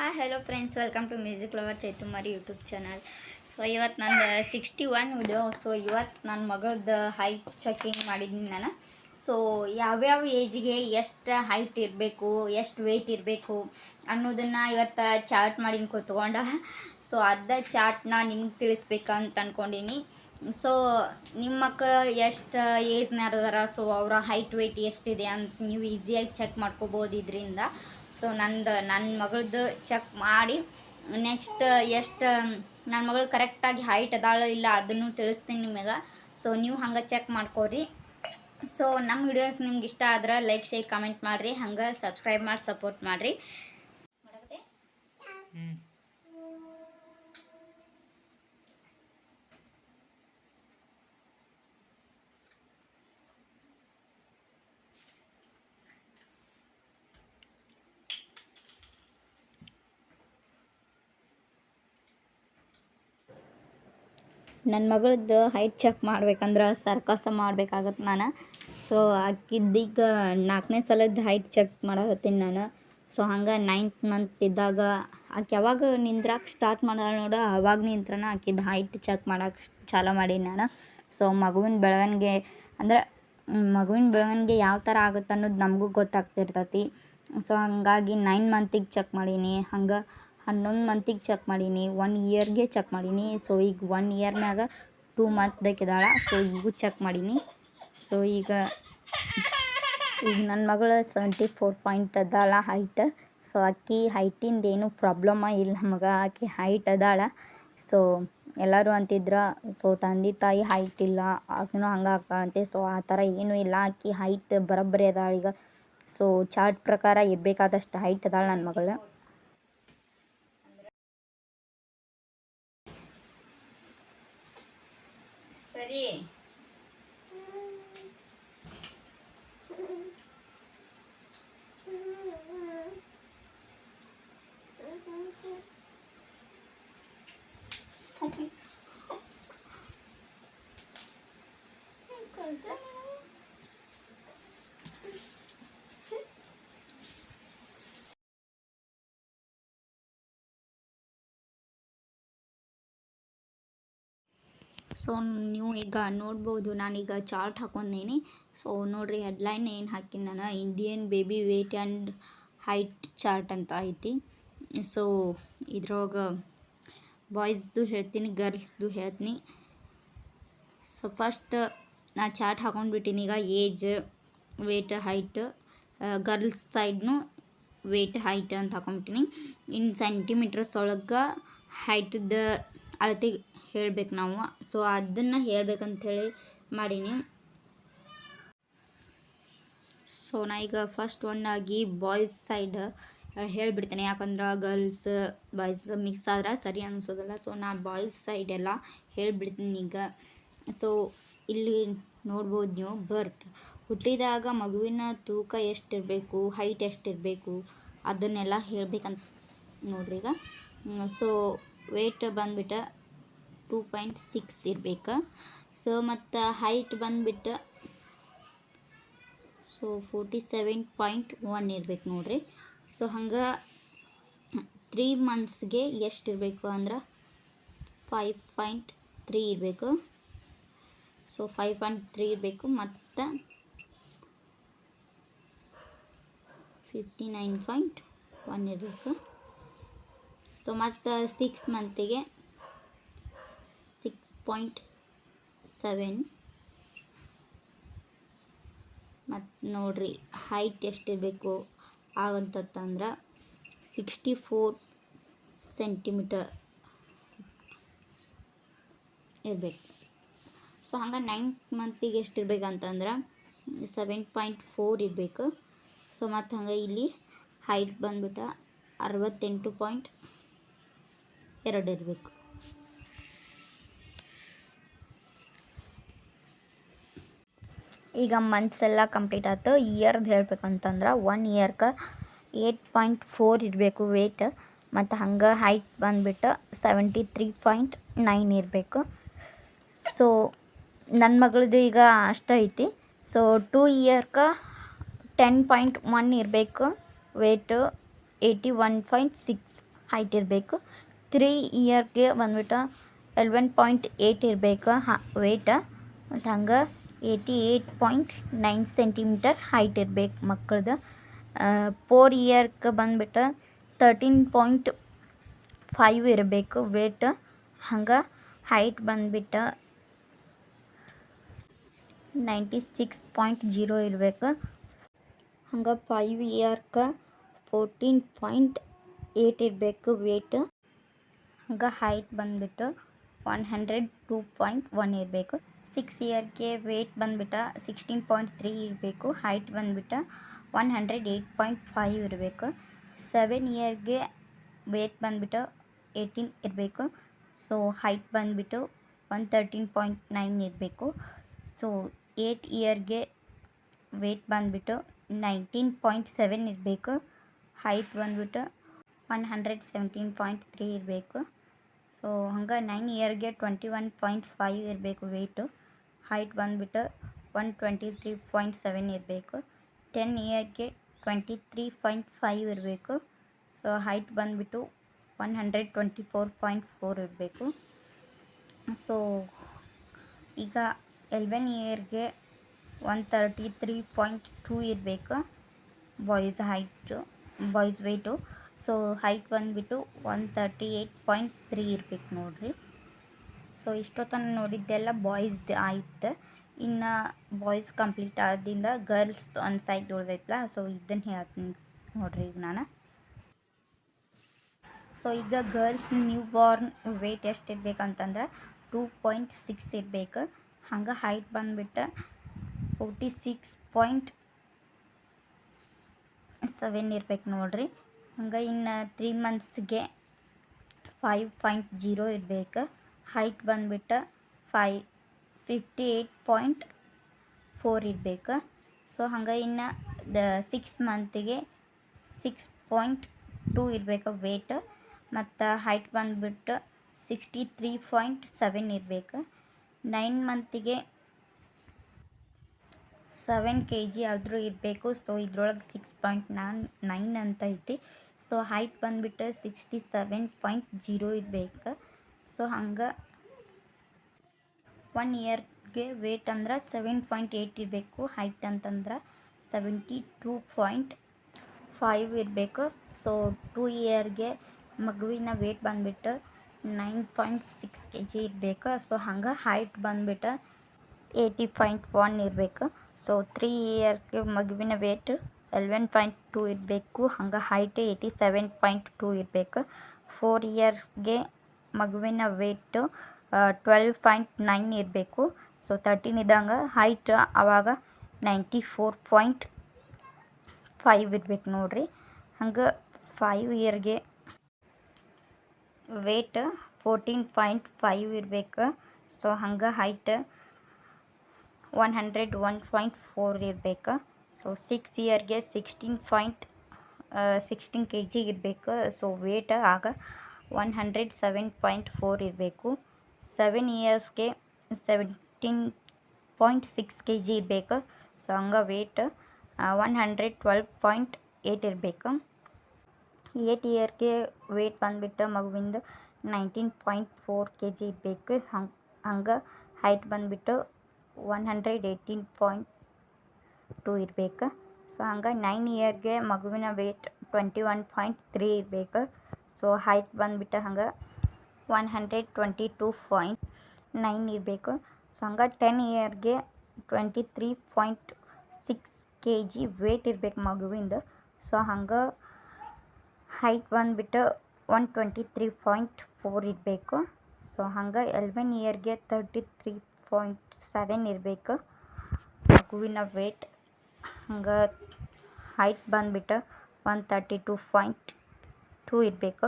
Hi hello friends welcome to music lover Chaitumari YouTube channel so ಇವತ್ತು ನಂದು sixty one video so ಇವತ್ತು ನನ್ನ ಮಗಳದ್ದು height checking ಮಾಡಿದ್ದೀನಿ ನಾನು. ಸೊ ಯಾವ್ಯಾವ ಏಜ್ಗೆ ಎಷ್ಟು ಹೈಟ್ ಇರಬೇಕು, ಎಷ್ಟು ವೆಯ್ಟ್ ಇರಬೇಕು ಅನ್ನೋದನ್ನು ಇವತ್ತು ಚಾರ್ಟ್ ಮಾಡೀನಿ ಕೂತ್ಕೊಂಡ ಸೊ ಅದ ಚಾರ್ಟ್ನ ನಿಮ್ಗೆ ತಿಳಿಸ್ಬೇಕಂತ ಅಂದ್ಕೊಂಡೀನಿ ಸೊ ನಿಮ್ಮ ಮಕ್ಕಳು ಎಷ್ಟು ಏಜ್ನಾರದಾರ ಸೊ ಅವರ ಹೈಟ್ ವೆಯ್ಟ್ ಎಷ್ಟಿದೆ ಅಂತ ನೀವು ಈಸಿಯಾಗಿ ಚೆಕ್ ಮಾಡ್ಕೋಬೋದು ಇದರಿಂದ ಸೊ ನಂದು ನನ್ನ ಮಗಳದ್ದು ಚೆಕ್ ಮಾಡಿ ನೆಕ್ಸ್ಟ್ ಎಷ್ಟು ನನ್ನ ಮಗಳು ಕರೆಕ್ಟಾಗಿ ಹೈಟ್ ಅದಾಳೋ ಇಲ್ಲ ಅದನ್ನು ತಿಳಿಸ್ತೀನಿ ನಿಮಗೆ ಸೊ ನೀವು ಹಂಗೆ ಚೆಕ್ ಮಾಡ್ಕೋರಿ. ಸೊ ನಮ್ಮ ವಿಡಿಯೋಸ್ ನಿಮ್ಗೆ ಇಷ್ಟ ಆದ್ರೆ ಲೈಕ್ ಶೇರ್ ಕಮೆಂಟ್ ಮಾಡಿರಿ. ಹಂಗೆ ಸಬ್ಸ್ಕ್ರೈಬ್ ಮಾಡಿ ಸಪೋರ್ಟ್ ಮಾಡಿರಿ. ನನ್ನ ಮಗಳದ್ದು ಹೈಟ್ ಚೆಕ್ ಮಾಡ್ಬೇಕಂದ್ರೆ ಸರ್ಕಸ ಮಾಡ್ಬೇಕಾಗತ್ತೆ ನಾನು. ಸೊ ಆಕಿದ್ದೀಗ ನಾಲ್ಕನೇ ಸಲದ ಹೈಟ್ ಚೆಕ್ ಮಾಡಕತ್ತೀನಿ ನಾನು. ಸೊ ಹಂಗೆ ನೈನ್ತ್ ಮಂತ್ ಇದ್ದಾಗ ಆಕೆ ಯಾವಾಗ ನಿಂದ್ರಕ್ಕೆ ಸ್ಟಾರ್ಟ್ ಮಾಡೋಣ ನೋಡು, ಅವಾಗ ನಿಂತ್ರನ ಆಕಿದ ಹೈಟ್ ಚೆಕ್ ಮಾಡಕ್ಕೆ ಚಾಲೂ ಮಾಡೀನಿ ನಾನು. ಸೊ ಮಗುವಿನ ಬೆಳವಣಿಗೆ ಅಂದ್ರೆ ಮಗುವಿನ ಬೆಳವಣಿಗೆ ಯಾವ ಥರ ಆಗುತ್ತೆ ಅನ್ನೋದು ನಮಗೂ ಗೊತ್ತಾಗ್ತಿರ್ತೈತಿ. ಸೊ ಹಂಗಾಗಿ ನೈನ್ ಮಂತಿಗೆ ಚೆಕ್ ಮಾಡೀನಿ. ಹಂಗೆ ಹನ್ನೊಂದು ಮಂತಿಗೆ ಚೆಕ್ ಮಾಡೀನಿ ಒನ್ ಇಯರ್ಗೆ ಚೆಕ್ ಮಾಡೀನಿ. ಸೊ ಈಗ ಒನ್ ಇಯರ್ ಮ್ಯಾಗ ಟೂ ಮಂತ್ದಾಗಿದ್ದಾಳ ಸೊ ಈಗೂ ಚೆಕ್ ಮಾಡೀನಿ. ಸೊ ಈಗ ಈಗ ನನ್ನ ಮಗಳು ಸೆವೆಂಟಿ ಫೋರ್ ಪಾಯಿಂಟ್ ಅದಾಳ ಹೈಟ್ ಸೊ ಆಕಿ ಹೈಟಿಂದ ಏನು ಪ್ರಾಬ್ಲಮ ಇಲ್ಲ ನಮಗೆ. ಆಕೆ ಹೈಟ್ ಅದಾಳ. ಸೊ ಎಲ್ಲರೂ ಅಂತಿದ್ರು ಸೊ ತಂದೆ ತಾಯಿ ಹೈಟ್ ಇಲ್ಲ. ಆಕೂ ಹಂಗೆ ಆಗ್ತಾಳಂತೆ. ಸೊ ಆ ಥರ ಏನೂ ಇಲ್ಲ. ಆಕೆ ಹೈಟ್ ಬರೋಬ್ಬರಿ ಅದಾಳ ಈಗ. ಸೊ ಚಾರ್ಟ್ ಪ್ರಕಾರ ಇರಬೇಕಾದಷ್ಟು ಹೈಟ್ ಅದಾಳ ನನ್ನ ಮಗಳು. ಸರಿ ಸೊ ನೀವು ಈಗ ನೋಡ್ಬೋದು, ನಾನೀಗ ಚಾರ್ಟ್ ಹಾಕೊಂಡೀನಿ. ಸೊ ನೋಡ್ರಿ ಹೆಡ್ಲೈನ್ ಏನು ಹಾಕಿನಿ ನಾನು? Indian baby weight and height chart ಅಂತ ಐತಿ. ಸೊ ಇದ್ರೊಳಗ ಬಾಯ್ಸ್ದು ಹೇಳ್ತೀನಿ ಗರ್ಲ್ಸ್ದು ಹೇಳ್ತೀನಿ. ಸೊ ಫಸ್ಟ್ ನಾ ಚಾರ್ಟ್ ಹಾಕೊಂಡ್ಬಿಟ್ಟೀನಿ, ಈಗ ಏಜ್ ವೇಟ್ ಹೈಟ್ ಗರ್ಲ್ಸ್ ಸೈಡ್ನು ವೇಟ್ ಹೈಟ್ ಅಂತ ಹಾಕೊಂಡ್ಬಿಟ್ಟಿನಿ. ಇನ್ನು ಸೆಂಟಿಮೀಟರ್ಸ್ ಒಳಗೆ ಹೈಟ್ದ ಅಳತೆ ಹೇಳ್ಬೇಕು ನಾವು. ಸೊ ಅದನ್ನು ಹೇಳ್ಬೇಕಂಥೇಳಿ ಮಾಡೀನಿ. ಸೊ ನಾ ಈಗ ಫಸ್ಟ್ ಒನ್ ಆಗಿ ಬಾಯ್ಸ್ ಸೈಡ್ ಹೇಳ್ಬಿಡ್ತೇನೆ. ಯಾಕಂದ್ರೆ ಗರ್ಲ್ಸ್ ಬಾಯ್ಸ್ ಮಿಕ್ಸ್ ಆದ್ರೆ ಸರಿ ಅನಿಸೋದಲ್ಲ. ಸೊ ನಾ ಬಾಯ್ಸ್ ಸೈಡ್ ಎಲ್ಲ ಹೇಳ್ಬಿಡ್ತೀನಿ ಈಗ. ಸೊ ಇಲ್ಲಿ ನೋಡ್ಬೋದು ನೀವು ಬರ್ತ್ ಹುಟ್ಟಿದಾಗ ಮಗುವಿನ ತೂಕ ಎಷ್ಟಿರಬೇಕು ಹೈಟ್ ಎಷ್ಟಿರಬೇಕು, ಅದನ್ನೆಲ್ಲ ಹೇಳ್ಬೇಕಂತ ನೋಡ್ರಿ ಈಗ. ಸೊ ವೇಟ್ ಬಂದ್ಬಿಟ್ಟು ಟೂ ಪಾಯಿಂಟ್ ಸಿಕ್ಸ್ ಇರಬೇಕು. ಸೊ ಮತ್ತು ಹೈಟ್ ಬಂದುಬಿಟ್ಟು so forty seven point one ಇರ್ಬೇಕು ನೋಡ್ರಿ. ಸೊ ಹಂಗೆ ತ್ರೀ ಮಂತ್ಸ್ಗೆ ಎಷ್ಟು ಇರಬೇಕು ಅಂದ್ರೆ ಫೈವ್ ಪಾಯಿಂಟ್ ತ್ರೀ ಇರಬೇಕು. ಸೊ ಫೈವ್ ಪಾಯಿಂಟ್ ತ್ರೀ ಇರಬೇಕು. ಮತ್ತು ಫಿಫ್ಟಿ ನೈನ್ ಪಾಯಿಂಟ್ ಒನ್ ಇರಬೇಕು. ಸೊ ಮತ್ತು ಸಿಕ್ಸ್ ಮಂತಿಗೆ ಸಿಕ್ಸ್ ಪಾಯಿಂಟ್ ಸೆವೆನ್ ಮತ್ತು ನೋಡ್ರಿ ಹೈಟ್ ಎಷ್ಟಿರಬೇಕು ಆಗಂತಂದ್ರೆ ಸಿಕ್ಸ್ಟಿ ಫೋರ್ ಸೆಂಟಿಮೀಟರ್ ಇರಬೇಕು. ಸೊ ಹಂಗೆ ನೈನ್ತ್ ಮಂತಿಗೆ ಎಷ್ಟಿರ್ಬೇಕಂತಂದ್ರೆ ಸೆವೆನ್ ಪಾಯಿಂಟ್ ಫೋರ್ ಇರಬೇಕು. ಸೊ ಮತ್ತು ಹಂಗೆ ಇಲ್ಲಿ ಹೈಟ್ ಬಂದ್ಬಿಟ್ಟು ಅರವತ್ತೆಂಟು ಪಾಯಿಂಟ್ ಎರಡು ಇರಬೇಕು. ಈಗ ಮಂತ್ಸ್ ಎಲ್ಲ ಕಂಪ್ಲೀಟ್ ಆಯ್ತು. ಇಯರ್ದು ಹೇಳ್ಬೇಕಂತಂದ್ರೆ ಒನ್ ಇಯರ್ಗೆ ಏಯ್ಟ್ ಪಾಯಿಂಟ್ ಫೋರ್ ಇರಬೇಕು ವೇಟ್ ಮತ್ತು ಹಂಗೆ ಹೈಟ್ ಬಂದುಬಿಟ್ಟು ಸೆವೆಂಟಿ ತ್ರೀ ಪಾಯಿಂಟ್ ನೈನ್ ಇರಬೇಕು. ಸೊ ನನ್ನ ಮಗಳದ್ದು ಈಗ ಅಷ್ಟು ಐತಿ. ಸೊ ಟೂ ಇಯರ್ಗೆ ಟೆನ್ ಪಾಯಿಂಟ್ ಒನ್ ಇರಬೇಕು. Weight eighty one point six height ಇರಬೇಕು. ತ್ರೀ ಇಯರ್ಗೆ ಬಂದುಬಿಟ್ಟು ಎಲ್ವೆನ್ ಪಾಯಿಂಟ್ ಏಯ್ಟ್ ಇರಬೇಕು, ಹಾ ವೇಟ ಮತ್ತು ಹಂಗೆ eighty eight point nine centimetre height ಇರ್ಬೇಕು ಮಕ್ಕಳದು. ಫೋರ್ ಇಯರ್ಗೆ ಬಂದ್ಬಿಟ್ಟು ತರ್ಟೀನ್ ಪಾಯಿಂಟ್ ಫೈವ್ ಇರಬೇಕು ವೇಟ್ ಹಂಗೆ ಹೈಟ್ ಬಂದ್ಬಿಟ್ಟು ನೈಂಟಿ ಸಿಕ್ಸ್ ಪಾಯಿಂಟ್ ಜೀರೋ ಇರಬೇಕು. ಹಂಗೆ ಫೈವ್ ಇಯರ್ಗೆ ಫೋರ್ಟೀನ್ ಪಾಯಿಂಟ್ ಏಯ್ಟ್ ಇರಬೇಕು ವೇಟ್ ಹಂಗೆ ಹೈಟ್ ಬಂದುಬಿಟ್ಟು one hundred two point one ಇರಬೇಕು. ಸಿಕ್ಸ್ ಇಯರ್ಗೆ ವೇಟ್ ಬಂದುಬಿಟ್ಟು ಸಿಕ್ಸ್ಟೀನ್ ಪಾಯಿಂಟ್ ತ್ರೀ ಇರಬೇಕು ಹೈಟ್ ಬಂದುಬಿಟ್ಟು one hundred eight point five ಇರಬೇಕು. ಸೆವೆನ್ ಇಯರ್ಗೆ ವೇಟ್ ಬಂದುಬಿಟ್ಟು ಏಯ್ಟೀನ್ ಇರಬೇಕು. ಸೊ ಹೈಟ್ ಬಂದುಬಿಟ್ಟು ಒನ್ ತರ್ಟೀನ್ ಪಾಯಿಂಟ್ ನೈನ್ ಇರಬೇಕು. ಸೊ ಏಯ್ಟ್ ಇಯರ್ಗೆ ವೇಟ್ ಬಂದುಬಿಟ್ಟು ನೈನ್ಟೀನ್ ಪಾಯಿಂಟ್ ಸೆವೆನ್ ಇರಬೇಕು. ಹೈಟ್ ಬಂದುಬಿಟ್ಟು one hundred seventeen point three ಇರಬೇಕು. ಸೊ ಹಂಗೆ ನೈನ್ ಇಯರ್ಗೆ ಟ್ವೆಂಟಿ ಒನ್ ಪಾಯಿಂಟ್ ಫೈವ್ ಇರಬೇಕು ವೆಯ್ಟು ಹೈಟ್ ಬಂದುಬಿಟ್ಟು one twenty three point seven ಇರಬೇಕು. ಟೆನ್ ಇಯರ್ಗೆ ಟ್ವೆಂಟಿ ತ್ರೀ ಪಾಯಿಂಟ್ ಫೈವ್ ಇರಬೇಕು. ಸೊ ಹೈಟ್ ಬಂದುಬಿಟ್ಟು one hundred twenty four point four ಇರಬೇಕು. ಸೊ ಈಗ ಎಲ್ವೆನ್ ಇಯರ್ಗೆ one thirty three point two ಇರಬೇಕು. Boys height boys weight so height ಬಂದುಬಿಟ್ಟು one thirty eight point three ಇರ್ಬೇಕು ನೋಡಿರಿ. ಸೊ ಇಷ್ಟೊತ್ತನ ನೋಡಿದ್ದೆಲ್ಲ ಬಾಯ್ಸ್ದು ಆಯ್ತು. ಇನ್ನು ಬಾಯ್ಸ್ ಕಂಪ್ಲೀಟ್ ಆದಿಂದ ಗರ್ಲ್ಸ್ ಒನ್ ಸೈಡ್ ಉಳ್ದೈತಲ್ಲ ಸೊ ಇದನ್ನು ಹೇಳ್ತೀನಿ ನೋಡ್ರಿ ಈಗ ನಾನು. ಸೊ ಈಗ ಗರ್ಲ್ಸ್ ನ್ಯೂ ಬಾರ್ನ್ ವೆಯ್ಟ್ ಎಷ್ಟು ಇರ್ಬೇಕಂತಂದ್ರೆ ಟೂ ಪಾಯಿಂಟ್ ಸಿಕ್ಸ್ ಇರಬೇಕು. ಹಂಗೆ ಹೈಟ್ ಬಂದುಬಿಟ್ಟು ಫೋರ್ಟಿ ಸಿಕ್ಸ್ ಪಾಯಿಂಟ್ ಸೆವೆನ್ ಇರ್ಬೇಕು ನೋಡಿರಿ. ಹಂಗೆ ಇನ್ನು ತ್ರೀ ಮಂತ್ಸ್ಗೆ ಫೈವ್ ಪಾಯಿಂಟ್ ಜೀರೋ ಇರಬೇಕು. ಹೈಟ್ ಬಂದುಬಿಟ್ಟು fi fifty eight point four ಇರಬೇಕು. ಸೊ ಹಂಗೆ ಇನ್ನು ದ ಸಿಕ್ಸ್ ಮಂತಿಗೆ ಸಿಕ್ಸ್ ಪಾಯಿಂಟ್ ಟೂ ಇರಬೇಕು ವೇಟ್ ಮತ್ತು ಹೈಟ್ ಬಂದುಬಿಟ್ಟು ಸಿಕ್ಸ್ಟಿ ತ್ರೀ ಪಾಯಿಂಟ್ ಸೆವೆನ್ ಇರಬೇಕು. ನೈನ್ ಮಂತಿಗೆ ಸೆವೆನ್ ಕೆ ಜಿ ಆದರೂ ಇರಬೇಕು. ಸೊ ಇದ್ರೊಳಗೆ ಸಿಕ್ಸ್ ಪಾಯಿಂಟ್ ನಾನ್ ನೈನ್ ಅಂತ ಐತಿ. ಸೊ ಹೈಟ್ ಬಂದುಬಿಟ್ಟು ಸಿಕ್ಸ್ಟಿ ಸೆವೆನ್ ಪಾಯಿಂಟ್ ಜೀರೋ ಇರಬೇಕು. ಸೊ ಹಂಗೆ ಒನ್ ಇಯರ್ಗೆ ವೇಟ್ ಅಂದ್ರೆ ಸೆವೆನ್ ಪಾಯಿಂಟ್ ಏಯ್ಟ್ ಇರಬೇಕು ಹೈಟ್ ಅಂತಂದ್ರೆ ಸೆವೆಂಟಿ ಟೂ ಪಾಯಿಂಟ್ ಫೈವ್ ಇರಬೇಕು. ಸೊ ಟೂ ಇಯರ್ಗೆ ಮಗುವಿನ ವೇಟ್ ಬಂದುಬಿಟ್ಟು nine point six K G ಇರಬೇಕು. ಸೊ ಹಂಗೆ ಹೈಟ್ ಬಂದುಬಿಟ್ಟು ಏಯ್ಟಿ ಪಾಯಿಂಟ್ ಒನ್ ಇರಬೇಕು. ಸೊ ತ್ರೀ ಇಯರ್ಸ್ಗೆ ಮಗುವಿನ ವೇಟ್ ಎಲೆವೆನ್ ಪಾಯಿಂಟ್ ಟೂ ಇರಬೇಕು. ಹಂಗೆ height eighty seven point two ಇರಬೇಕು. ಫೋರ್ ಇಯರ್ಸ್ಗೆ ಮಗುವಿನ ವೇಟು ಟ್ವೆಲ್ವ್ ಪಾಯಿಂಟ್ ನೈನ್ ಇರಬೇಕು. ಸೊ ತರ್ಟೀನ್ ಇದ್ದಂಗೆ ಹೈಟ್ ಆವಾಗ ನೈಂಟಿ ಫೋರ್ ಪಾಯಿಂಟ್ ಫೈವ್ ಇರ್ಬೇಕು ನೋಡಿರಿ. ಹಂಗೆ ಫೈವ್ ಇಯರ್ಗೆ ವೇಟ್ ಫೋರ್ಟೀನ್ ಪಾಯಿಂಟ್ ಫೈವ್ ಇರಬೇಕು. ಸೊ ಹಂಗೆ height one hundred one point four ಇರಬೇಕು. ಸೊ ಸಿಕ್ಸ್ ಇಯರ್ಗೆ ಸಿಕ್ಸ್ಟೀನ್ ಪಾಯಿಂಟ್ ಸಿಕ್ಸ್ಟೀನ್ ಕೆ ಜಿಗೆ ಇರಬೇಕು. ಸೊ ವೇಟ್ ಆಗ one hundred seven point four ಇರಬೇಕು. Seven ಇಯರ್ಸ್ಗೆ seventeen point six K G ಇರಬೇಕು. ಸೊ ಹಂಗೆ weight one hundred twelve point eight ಇರಬೇಕು. Eight ಇಯರ್ಗೆ ವೇಟ್ ಬಂದುಬಿಟ್ಟು ಮಗುವಿಂದು nineteen point four K G ಇರಬೇಕು. ಹಂಗೆ ಹಂಗೆ ಹೈಟ್ ಬಂದುಬಿಟ್ಟು one hundred eighteen point two ಇರಬೇಕು. ಸೊ ಹಂಗೆ ನೈನ್ ಇಯರ್ಗೆ ಮಗುವಿನ weight twenty one point three ಇರಬೇಕು. ಸೊ ಹೈಟ್ ಬಂದುಬಿಟ್ಟು ಹಂಗೆ one hundred twenty two point nine ಇರಬೇಕು. ಸೊ ಹಂಗೆ ಟೆನ್ ಇಯರ್ಗೆ twenty three point six K G weight ಇರಬೇಕು ಮಗುವಿಂದು. ಸೊ ಹಂಗೆ ಹೈಟ್ ಬಂದುಬಿಟ್ಟು one twenty three point four ಇರಬೇಕು. ಸೊ ಹಂಗೆ ಎಲೆವೆನ್ ಇಯರ್ಗೆ ತರ್ಟಿ ತ್ರೀ ಪಾಯಿಂಟ್ ಸೆವೆನ್ ಇರಬೇಕು. ಮಗುವಿನ ವೇಟ್ ಹಂಗೆ ಹೈಟ್ ಬಂದುಬಿಟ್ಟು one thirty two point two ಇರಬೇಕು.